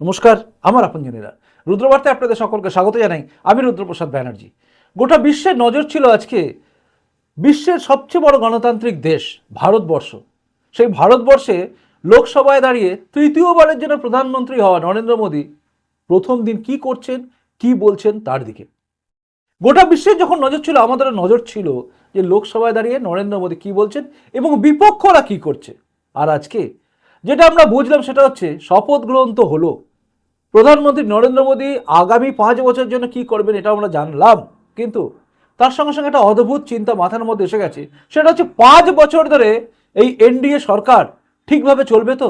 নমস্কার, আমার আপনজনেরা। রুদ্রবার্তায় আপনাদের সকলকে স্বাগত জানাই আমি রুদ্রপ্রসাদ ব্যানার্জি। গোটা বিশ্বের নজর ছিল আজকে বিশ্বের সবচেয়ে বড় গণতান্ত্রিক দেশ, ভারতবর্ষ। সেই ভারতবর্ষে লোকসভায় দাঁড়িয়ে তৃতীয়বারের জন্য প্রধানমন্ত্রী হওয়া নরেন্দ্র মোদী প্রথম দিন কি করছেন, কি বলছেন তার দিকে। গোটা বিশ্বের যখন নজর ছিল আমাদের নজর ছিল যে লোকসভায় দাঁড়িয়ে নরেন্দ্র মোদী কি বলছেন এবং বিপক্ষরা কি করছে। আর আজকে যেটা আমরা বুঝলাম সেটা হচ্ছে শপথ গ্রহণ তো হলো। প্রধানমন্ত্রী নরেন্দ্র মোদী আগামী পাঁচ বছরের জন্য কি করবেন এটা আমরা জানলাম, কিন্তু তার সঙ্গে সঙ্গে একটা অদ্ভুত চিন্তা মাথার মধ্যে এসে গেছে। সেটা হচ্ছে পাঁচ বছর ধরে এই এনডিএ সরকার ঠিকভাবে চলবে তো?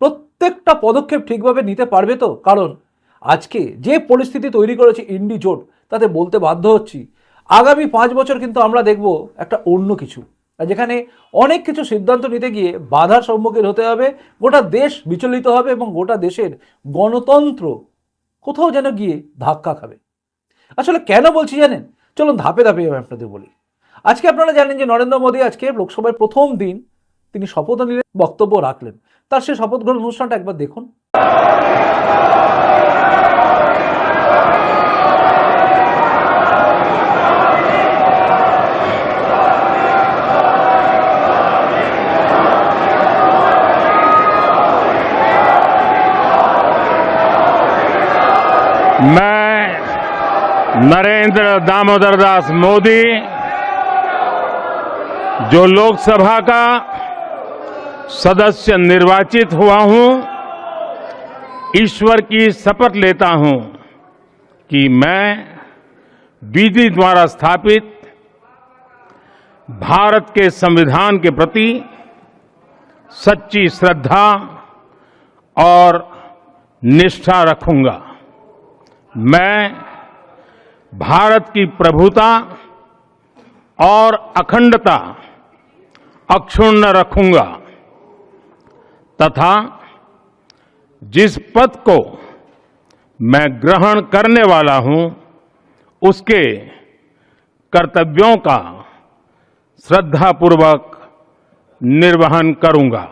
প্রত্যেকটা পদক্ষেপ ঠিকভাবে নিতে পারবে তো? কারণ আজকে যে পরিস্থিতি তৈরি করেছে ইন্ডি জোট, তাতে বলতে বাধ্য হচ্ছি, আগামী পাঁচ বছর কিন্তু আমরা দেখব একটা অন্য কিছু। যেখানে অনেক কিছু সিদ্ধান্ত নিতে গিয়ে বাধার সম্মুখীন হতে হবে, গোটা দেশ বিচলিত হবে এবং গোটা দেশের গণতন্ত্র কোথাও যেন গিয়ে ধাক্কা খাবে। আসলে কেন বলছি জানেন? চলুন ধাপে ধাপে আমি আপনাদের বলি। আজকে আপনারা জানেন যে নরেন্দ্র মোদী আজকে লোকসভায় প্রথম দিন তিনি শপথ নিলেন, বক্তব্য রাখলেন। তার সেই শপথ গ্রহণ অনুষ্ঠানটা একবার দেখুন। मैं नरेंद्र दामोदर दास मोदी, जो लोकसभा का सदस्य निर्वाचित हुआ हूँ, ईश्वर की शपथ लेता हूँ कि मैं विधि द्वारा स्थापित भारत के संविधान के प्रति सच्ची श्रद्धा और निष्ठा रखूँगा। मैं भारत की प्रभुता और अखंडता अक्षुण्ण रखूँगा तथा जिस पद को मैं ग्रहण करने वाला हूँ, उसके कर्तव्यों का श्रद्धापूर्वक निर्वहन करूँगा।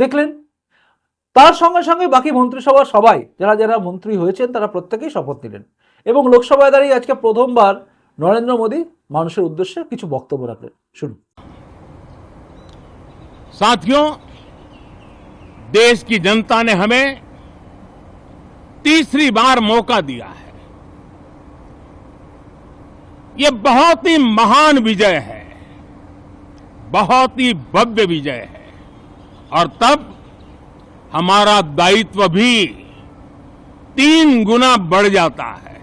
দেখলেন তার সঙ্গে সঙ্গে বাকি মন্ত্রিসভার সবাই যারা যারা মন্ত্রী হয়েছেন তারা প্রত্যেকেই শপথ নিলেন এবং লোকসভায় দাঁড়িয়ে আজকে প্রথমবার নরেন্দ্র মোদী মানুষের উদ্দেশ্যে কিছু বক্তব্য রাখলেন শুনুন साथियों देश की जनता ने हमें तीसरी बार मौका दिया है ये बहुत ही महान विजय है बहुत ही भव्य विजय है और तब हमारा दायित्व भी तीन गुना बढ़ जाता है।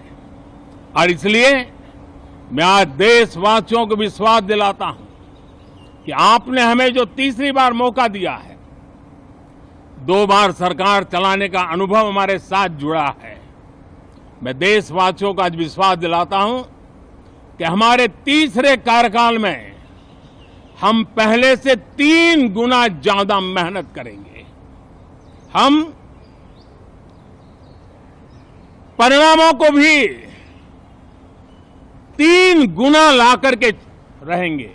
और इसलिए मैं आज देशवासियों को विश्वास दिलाता हूँ कि आपने हमें जो तीसरी बार मौका दिया है, दो बार सरकार चलाने का अनुभव हमारे साथ जुड़ा है। मैं देशवासियों को आज विश्वास दिलाता हूँ कि हमारे तीसरे कार्यकाल में हम पहले से तीन गुना ज्यादा मेहनत करेंगे हम परिणामों को भी तीन गुना ला करके रहेंगे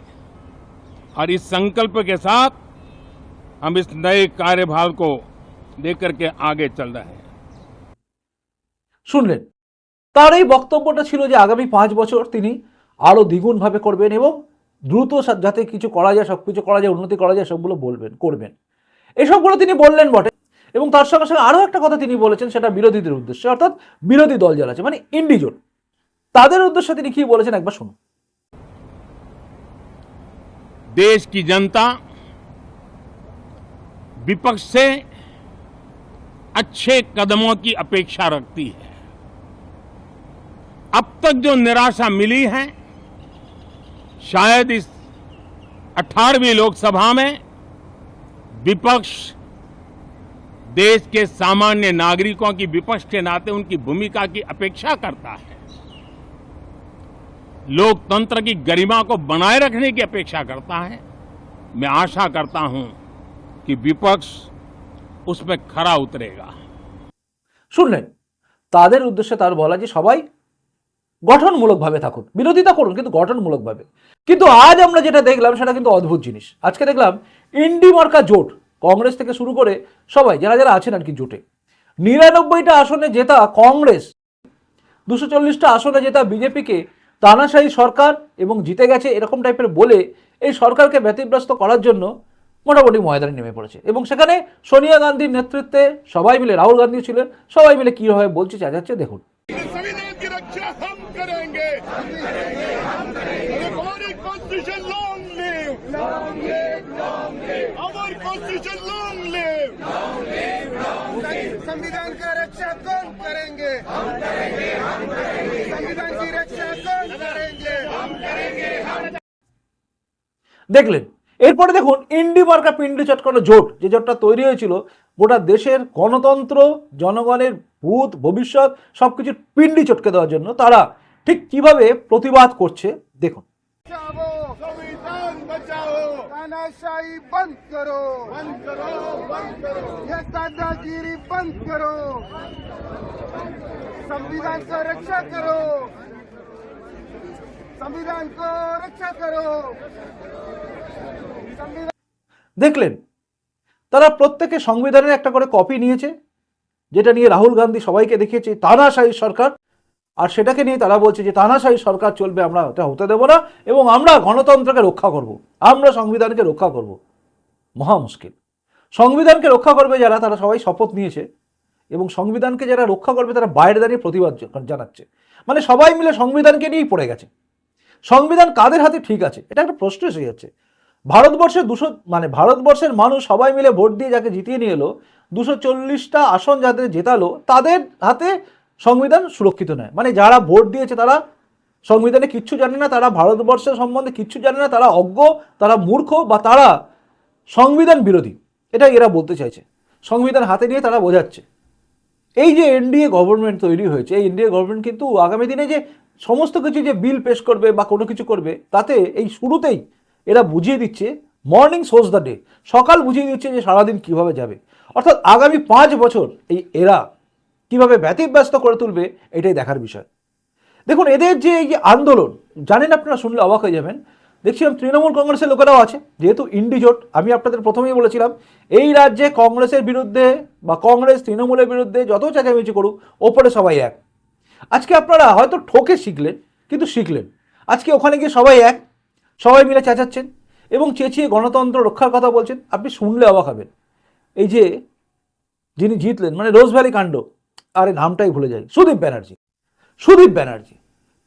और इस संकल्प के साथ हम इस नए कार्यभार को लेकर के आगे चल रहे हैं শুনলেন তার এই বক্তব্যটা ছিল যে আগামী পাঁচ বছর তিনি আরও দ্বিগুণভাবে করবেন এবং দ্রুত সা- যাতে কিছু করা যায় সব কিছু করা যায় উন্নতি করা যায় সবগুলো বলবেন করবেন এসবগুলো তিনি বললেন বটে এবং তার সঙ্গে সঙ্গে আরও একটা কথা তিনি বলেছেন সেটা বিরোধীদের উদ্দেশ্যে অর্থাৎ বিরোধী দল যারা আছে মানে ইন্ডিজোট তাদের উদ্দেশ্যে তিনি কি বলেছেন একবার শুনুন देश की जनता विपक्ष से अच्छे कदमों की अपेक्षा रखती है अब तक जो निराशा मिली है शायद इस 18वीं लोकसभा में विपक्ष देश के सामान्य नागरिकों की विपक्ष के नाते उनकी भूमिका की अपेक्षा करता है लोकतंत्र की गरिमा को बनाए रखने की अपेक्षा करता है मैं आशा करता हूं कि विपक्ष उसमें खरा उतरेगा শুনলেন তাদের উদ্দেশ্যে তার বলা যে সবাই গঠনমূলকভাবে থাকুন। বিরোধিতা করুন, কিন্তু গঠনমূলকভাবে। কিন্তু আজ আমরা যেটা দেখলাম, সেটা কিন্তু অদ্ভুত জিনিস। আজকে দেখলাম ইন্ডি মার্কা জোট, কংগ্রেস থেকে শুরু করে সবাই, যারা যারা আছেন আর কি জোটে। নিরানব্বইটা আসনে জেতা কংগ্রেস, দুশো চল্লিশটা আসনে জেতা বিজেপিকে, তানাশাহী সরকার এবং জিতে গেছে এরকম টাইপের বলে এই সরকারকে ব্যতিব্যস্ত করার জন্য মোটামুটি ময়দানে নেমে পড়েছে। এবং সেখানে সোনিয়া গান্ধীর নেতৃত্বে সবাই মিলে, রাহুল গান্ধী ছিলেন, সবাই মিলে কীভাবে বলছে চাচাচ্ছে দেখুন। संविधान का रक्षा कौन करेंगे हम करेंगे हम करेंगे संविधान की रक्षा कौन करेंगे हम দেখলেন এরপরে দেখুন ইন্ডি মার্কা পিন্ডি চটকানো জোট যে জোটটা তৈরি হয়েছিল গোটা দেশের গণতন্ত্র জনগণের ভূত ভবিষ্যৎ সব কিছুর পিন্ডি চটকে দেওয়ার জন্য তারা ঠিক কিভাবে প্রতিবাদ করছে দেখুন बचाओ संविधान बचाओ तानाशाही बंद करो बंद करो बंद करो ये दादागिरी बंद करो संविधान का रक्षा करो संविधान को रक्षा करो संविधान দেখলেন তারা প্রত্যেকে সংবিধানের একটা করে কপি নিয়েছে যেটা নিয়ে রাহুল গান্ধী সবাইকে দেখিয়েছে তানাশাহী সরকার আর সেটাকে নিয়ে তারা বলছে যে তানাশাহী সরকার চলবে, আমরা এটা হতে দেবো না এবং আমরা গণতন্ত্রকে রক্ষা করব, আমরা সংবিধানকে রক্ষা করব। মহা মুশকিল। সংবিধানকে রক্ষা করবে যারা, তারা সবাই শপথ নিয়েছে এবং সংবিধানকে যারা রক্ষা করবে, তারা বাইরে দাঁড়িয়ে প্রতিবাদ জানাচ্ছে। মানে সবাই মিলে সংবিধানকে নিয়েই পড়ে গেছে। সংবিধান কাদের হাতে ঠিক আছে? এটা একটা প্রশ্ন এসে যাচ্ছে। ভারতবর্ষের দুশো মানে ভারতবর্ষের মানুষ সবাই মিলে ভোট দিয়ে যাকে জিতিয়ে নিয়ে এলো, দুশো চল্লিশটা আসন যাদের জেতালো, তাদের হাতে সংবিধান সুরক্ষিত নয়। মানে যারা ভোট দিয়েছে তারা সংবিধানে কিচ্ছু জানে না, তারা ভারতবর্ষের সম্বন্ধে কিচ্ছু জানে না, তারা অজ্ঞ, তারা মূর্খ বা তারা সংবিধান বিরোধী। এটা এরা বলতে চাইছে। সংবিধান হাতে নিয়ে তারা বোঝাচ্ছে। এই যে এনডিএ গভর্নমেন্ট তৈরি হয়েছে, এই এনডিএ গভর্নমেন্ট কিন্তু আগামী দিনে যে সমস্ত কিছু যে বিল পেশ করবে বা কোনো কিছু করবে, তাতে এই শুরুতেই এরা বুঝিয়ে দিচ্ছে মর্নিং সোজ দ্য ডে সকাল বুঝিয়ে দিচ্ছে যে সারাদিন কীভাবে যাবে। অর্থাৎ আগামী পাঁচ বছর এই এরা কীভাবে ব্যতিব্যস্ত করে তুলবে, এটাই দেখার বিষয়। দেখুন, এদের যে এই আন্দোলন, জানেন আপনারা, শুনলে অবাক হয়ে যাবেন। দেখছিলাম তৃণমূল কংগ্রেসের লোকেরাও আছে, যেহেতু ইন্ডিজোট, আমি আপনাদের প্রথমেই বলেছিলাম, এই রাজ্যে কংগ্রেসের বিরুদ্ধে বা কংগ্রেস তৃণমূলের বিরুদ্ধে যত চেঁচামেচি করুক, ওপরে সবাই এক। আজকে আপনারা হয়তো ঠকে শিখলেন, কিন্তু শিখলেন। আজকে ওখানে গিয়ে সবাই এক, সবাই মিলে চেঁচাচ্ছেন এবং চেঁচিয়ে গণতন্ত্র রক্ষার কথা বলছেন, আপনি শুনলে অবাক হবেন। এই যে যিনি জিতলেন মানে রোজ ভ্যালি কাণ্ড আরে নামটাই ভুলে যাই। সুদীপ ব্যানার্জি। সুদীপ ব্যানার্জি।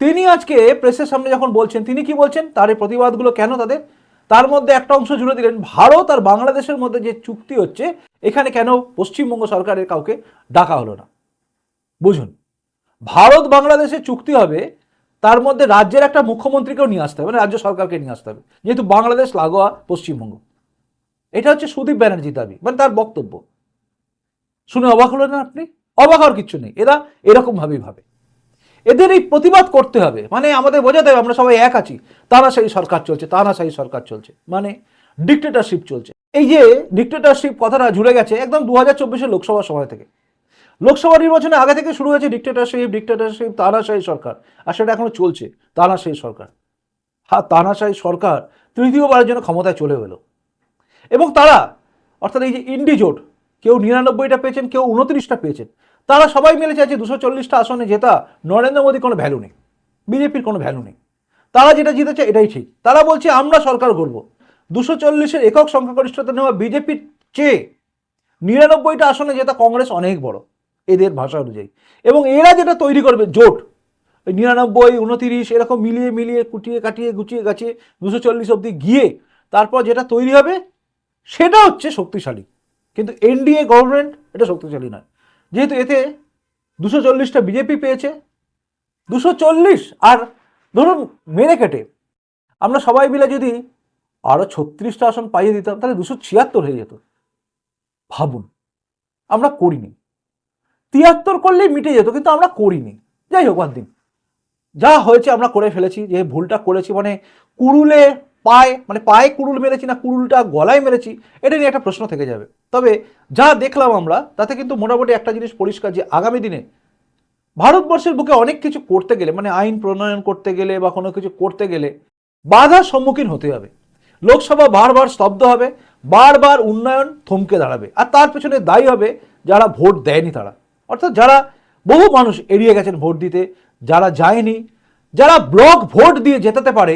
তিনি আজকে প্রেসের সামনে যখন বলছেন, তিনি কি বলছেন? তার এই প্রতিবাদগুলো কেন তাদের? তার মধ্যে একটা অংশ জুড়ে দিলেন, ভারত আর বাংলাদেশের মধ্যে যে চুক্তি হচ্ছে, এখানে কেন পশ্চিমবঙ্গ সরকারের কাউকে ডাকা হলো না? বুঝুন, ভারত বাংলাদেশের চুক্তি হবে, তার মধ্যে রাজ্যের একটা মুখ্যমন্ত্রীকেও নিয়ে আসতে হবে মানে রাজ্য সরকারকে নিয়ে আসতে হবে, যেহেতু বাংলাদেশ, লাগোয়া, পশ্চিমবঙ্গ। এটা হচ্ছে সুদীপ ব্যানার্জি দাবি মানে তার বক্তব্য। শুনে অবাক হলেন না আপনি? অবাক হওয়ার কিছু নেই। এরা এরকম ভাবেই ভাবে। এদের এই প্রতিবাদ করতে হবে। মানে আমাদের বোঝাতে হবে, আমরা সবাই এক আছি। তানাশাহী সরকার চলছে তানাশাহী সরকার চলছে। মানে ডিক্টেটারশিপ চলছে। এই যে ডিক্টেটারশিপ কথাটা জুড়ে গেছে একদম দু হাজার চব্বিশের লোকসভা সময় থেকে। লোকসভা নির্বাচনে আগে থেকে শুরু হয়েছে ডিক্টেটারশিপ ডিক্টেটারশিপ তানাশাহী সরকার। আর সেটা এখনও চলছে তানাশাহী সরকার। হ্যাঁ তানাশাহী সরকার তৃতীয়বারের জন্য ক্ষমতায় চলে এলো। এবং তারা, অর্থাৎ এই যে ইন্ডি জোট কেউ নিরানব্বইটা পেয়েছেন, কেউ উনত্রিশটা পেয়েছেন। তারা সবাই মিলে চাইছে দুশো চল্লিশটা আসনে জেতা। নরেন্দ্র মোদী কোনো ভ্যালু নেই। বিজেপির কোনো ভ্যালু নেই। তারা যেটা জিতেছে এটাই ঠিক। তারা বলছে, আমরা সরকার করব দুশো চল্লিশের একক সংখ্যাগরিষ্ঠতা নেওয়া বিজেপির চেয়ে নিরানব্বইটা আসনে জেতা কংগ্রেস অনেক বড়, এদের ভাষা অনুযায়ী। এবং এরা যেটা তৈরি করবে, জোট, ওই নিরানব্বই, উনতিরিশ, এরকম মিলিয়ে মিলিয়ে কুটিয়ে কাটিয়ে গুছিয়ে গাছিয়ে দুশো চল্লিশ অবধি গিয়ে তারপর যেটা তৈরি হবে, সেটা হচ্ছে শক্তিশালী। কিন্তু এনডিএ গভর্নমেন্ট এটা শক্তিশালী নয়। যেহেতু এতে দুশো চল্লিশটা বিজেপি পেয়েছে, দুশো চল্লিশ আর ধরুন মেরে কেটে। আমরা সবাই মিলে যদি আরও ছত্রিশটা আসন পাইয়ে দিতাম, তাহলে দুশো ছিয়াত্তর হয়ে যেত। ভাবুন, আমরা করিনি। তিয়াত্তর করলেই মিটে যেত, কিন্তু আমরা করিনি। যাই হোক দিন। যা হয়েছে আমরা করে ফেলেছি, যে ভুলটা করেছি মানে কুড়ুলে পায়ে মানে পায়ে কুড়ুল মেরেছি না কুড়ুলটা গলায় মেরেছি, এটা নিয়ে একটা প্রশ্ন থেকে যাবে। তবে যা দেখলাম আমরা, তাতে কিন্তু মোটামুটি একটা জিনিস পরিষ্কার যে আগামী দিনে ভারতবর্ষের বুকে অনেক কিছু করতে গেলে মানে আইন প্রণয়ন করতে গেলে বা কোনো কিছু করতে গেলে বাধার সম্মুখীন হতে হবে। লোকসভা বারবার স্তব্ধ হবে, বারবার উন্নয়ন থমকে দাঁড়াবে, আর তার পেছনে দায়ী হবে যারা ভোট দেয়নি তারা। অর্থাৎ যারা বহু মানুষ এড়িয়ে গেছেন ভোট দিতে, যারা যায়নি, যারা ব্লক ভোট দিয়ে জেতাতে পারে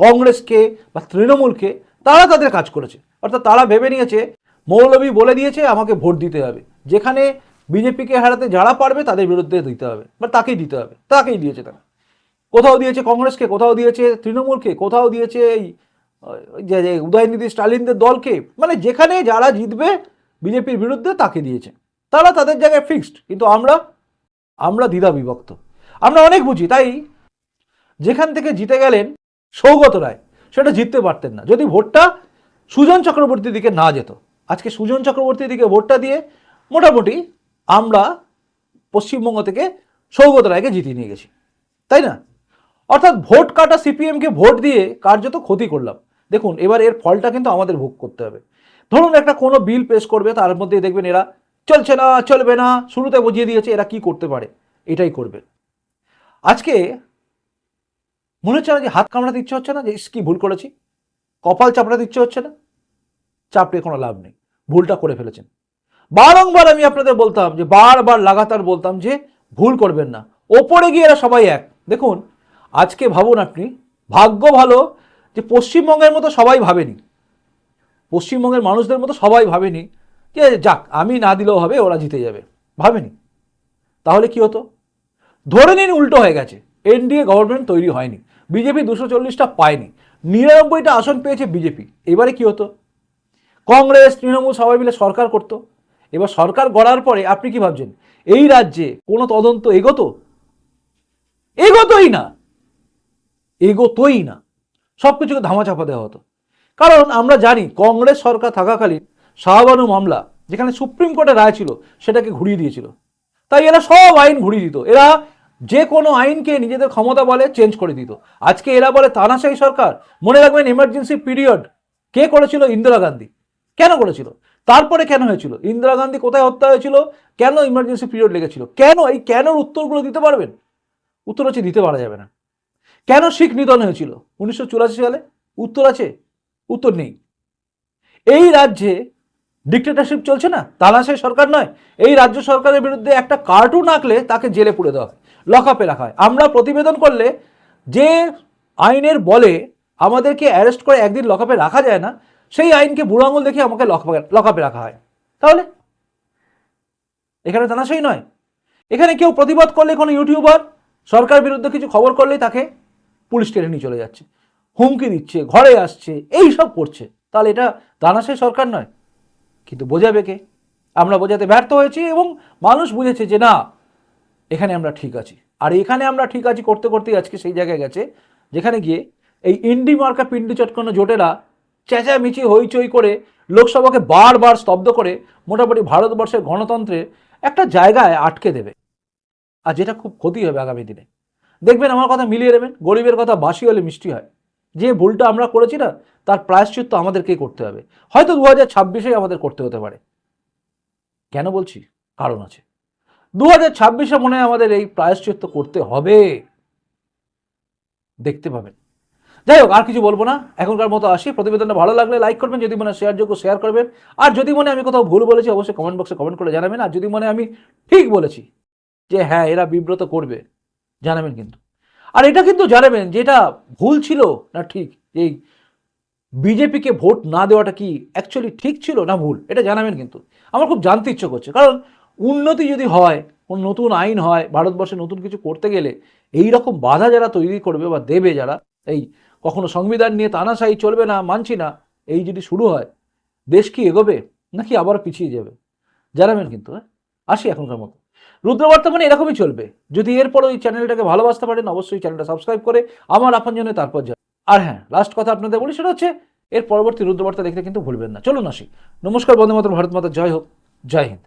কংগ্রেসকে বা তৃণমূলকে তারা তাদের কাজ করেছে। অর্থাৎ তারা ভেবে নিয়েছে মৌলবী বলে দিয়েছে, আমাকে ভোট দিতে হবে। যেখানে বিজেপিকে হারাতে যারা পারবে, তাদের বিরুদ্ধে দিতে হবে। বা তাকেই দিতে হবে। তাকেই দিয়েছে তারা। কোথাও দিয়েছে কংগ্রেসকে, কোথাও দিয়েছে তৃণমূলকে, কোথাও দিয়েছে এই যে উদয়নিধি স্টালিনদের দলকে। মানে যেখানে যারা জিতবে বিজেপির বিরুদ্ধে, তাকে দিয়েছে। তারা তাদের জায়গায় ফিক্সড কিন্তু আমরা আমরা দ্বিধা বিভক্ত আমরা অনেক বুঝি, তাই যেখান থেকে জিতে গেলেন সৌগত রায়, সেটা জিততে পারতেন না। যদি ভোটটা সুজন চক্রবর্তীর দিকে না যেত, আজকে সুজন চক্রবর্তীর দিকে ভোটটা দিয়ে মোটামুটি আমরা পশ্চিমবঙ্গ থেকে সৌগত রায়কে জিতিয়ে নিয়ে গেছি। তাই না? অর্থাৎ ভোট কাটা সিপিএমকে ভোট দিয়ে কার্যত ক্ষতি করলাম। দেখুন, এবার এর ফলটা কিন্তু আমাদের ভোগ করতে হবে। ধরুন একটা কোনো বিল পেশ করবে, তার মধ্যে দেখবেন এরা, চলছে না, চলবে না, শুরুতে বুঝিয়ে দিয়েছে, এরা কি করতে পারে? এটাই করবে। আজকে মনে হচ্ছে না যে হাত কামড়াতে ইচ্ছে হচ্ছে না যে, ইস, কি ভুল করেছি? কপাল চাপড়াতে ইচ্ছে হচ্ছে না? চাপড়ে কোনো লাভ নেই। ভুলটা করে ফেলেছেন। বারংবার আমি আপনাদের বলতাম যে, বারবার লাগাতার বলতাম যে, ভুল করবেন না। ওপরে গিয়ে এরা সবাই এক। দেখুন, আজকে ভাবুন আপনি, ভাগ্য ভালো যে, পশ্চিমবঙ্গের মতো সবাই ভাবেনি। পশ্চিমবঙ্গের মানুষদের মতো সবাই ভাবেনি যে, যাক, আমি না দিলেও হবে, ওরা জিতে যাবে। ভাবেনি। তাহলে কি হতো? ধরে নিন উল্টো হয়ে গেছে। এনডিএ গভর্নমেন্ট তৈরি হয়নি, বিজেপি দুশো চল্লিশটা পায়নি, নিরানব্বইটা আসন পেয়েছে বিজেপি, এবারে কি হতো? কংগ্রেস, তৃণমূল সবাই মিলে সরকার করত, এবার সরকার গড়ার পরে আপনি কি ভাবছেন? এই রাজ্যে কোনো তদন্ত এগোতো? এগোতোই না এগোতোই না সব কিছুকে ধামাচাপা দেওয়া হতো। কারণ আমরা জানি কংগ্রেস সরকার থাকাকালীন শাহবানু মামলা, যেখানে সুপ্রিম কোর্টের রায় ছিল, সেটাকে ঘুরিয়ে দিয়েছিল। তাই এরা সব আইন ঘুরিয়ে দিত, এরা যে কোনো আইনকে নিজেদের ক্ষমতা বলে চেঞ্জ করে দিত। আজকে এরা বলে, তানাশাহী সরকার, মনে রাখবেন এমার্জেন্সি পিরিয়ড কে করেছিল? ইন্দিরা গান্ধী। কেন করেছিল? তারপরে কেন হয়েছিল? ইন্দিরা গান্ধী কোথায় হত্যা হয়েছিল? কেন ইমার্জেন্সি পিরিয়ড লেগেছিল? কেন? এই কেনর উত্তরগুলো দিতে পারবেন? উত্তর হচ্ছে দিতে পারা যাবে না। কেন শিখ নিধন হয়েছিল? উনিশশো চুরাশি সালে? উত্তর আছে? উত্তর নেই। এই রাজ্যে ডিক্টেটারশিপ চলছে না? তানাশাই সরকার নয়। এই রাজ্য সরকারের বিরুদ্ধে একটা কার্টুন আঁকলে তাকে জেলে পুড়ে দেওয়া হয়। লকআপে রাখা হয়। আমরা প্রতিবেদন করলে যে আইনের বলে আমাদেরকে অ্যারেস্ট করে একদিন লকআপে রাখা যায় না, সেই আইনকে বুড়ো আঙুল দেখে আমাকে লকআপে রাখা হয়। তাহলে? এখানে তানাশাই নয়। এখানে কেউ প্রতিবাদ করলে কোনো ইউটিউবার, সরকার বিরুদ্ধে কিছু খবর করলেই তাকে পুলিশ টেনে নিয়ে চলে যাচ্ছে। হুমকি দিচ্ছে, ঘরে আসছে, এই সব করছে। তাহলে এটা তানাশাই সরকার নয়। কিন্তু বোঝাবে কে? আমরা বোঝাতে ব্যর্থ হয়েছি এবং মানুষ বুঝেছে যে না এখানে আমরা ঠিক আছি। আর এখানে আমরা ঠিক আছি করতে করতেই আজকে সেই জায়গায় গেছে, যেখানে গিয়ে এই ইন্ডি মার্কা পিন্ডি চটকানো জোটেরা চেঁচামেচি, হইচই করে লোকসভাকে বারবার স্তব্ধ করে মোটামুটি ভারতবর্ষের গণতন্ত্রে একটা জায়গায় আটকে দেবে। আর যেটা খুব ক্ষতি হবে আগামী দিনে। দেখবেন আমার কথা মিলিয়ে দেবেন গরিবের কথা বাসি হলে মিষ্টি হয়। যে ভুলটা আমরা করেছি না, তার প্রায়শ্চিত্ত আমাদেরকেই করতে হবে। হয়তো দু হাজার ছাব্বিশেই আমাদের করতে হতে পারে। কেন বলছি? কারণ আছে। দু হাজার ছাব্বিশে মনে হয় আমাদের এই প্রায়শ্চিত্ত করতে হবে। দেখতে পাবেন। যাই হোক, আর কিছু বলব না। এখনকার মতো আসি। প্রতিবেদনটা ভালো লাগলে লাইক করবেন, যদি মনে হয় শেয়ারযোগ্য শেয়ার করবেন। আর যদি মনে আমি কোথাও ভুল বলেছি, অবশ্যই কমেন্ট বক্সে কমেন্ট করে জানাবেন। আর যদি মনে আমি ঠিক বলেছি যে হ্যাঁ এরা বিব্রত করবে, জানাবেন কিন্তু। আর এটা কিন্তু জানাবেন যে এটা ভুল ছিল না ঠিক? এই বিজেপিকে ভোট না দেওয়াটা কি অ্যাকচুয়ালি ঠিক ছিল না ভুল? এটা জানাবেন কিন্তু। আমার খুব জানতে ইচ্ছে করছে। কারণ উন্নতি যদি হয়, কোনো নতুন আইন হয়, ভারতবর্ষে নতুন কিছু করতে গেলে এই রকম বাধা যারা তৈরি করবে বা দেবে যারা, এই কখনো সংবিধান নিয়ে তানাশাই চলবে না, মানছি না, এই যদি শুরু হয়, দেশ কি এগোবে, নাকি আবার পিছিয়ে যাবে? জানাবেন কিন্তু হ্যাঁ? আসি এখনকার মতো। রুদ্রবার্তা মানে এরকমই চলবে। যদি এরপর ওই চ্যানেলটাকে ভালোবাসতে পারেন, অবশ্যই চ্যানেলটা সাবস্ক্রাইব করে আমার আপন জন্য তারপর যায় আর হ্যাঁ লাস্ট কথা আপনাদের বলি, সেটা হচ্ছে, এর পরবর্তী রুদ্রবার্তা দেখতে কিন্তু ভুলবেন না। চলুন আসি। নমস্কার, বন্দে মাতরম, ভারত মাতা, জয় হোক, জয় হিন্দ।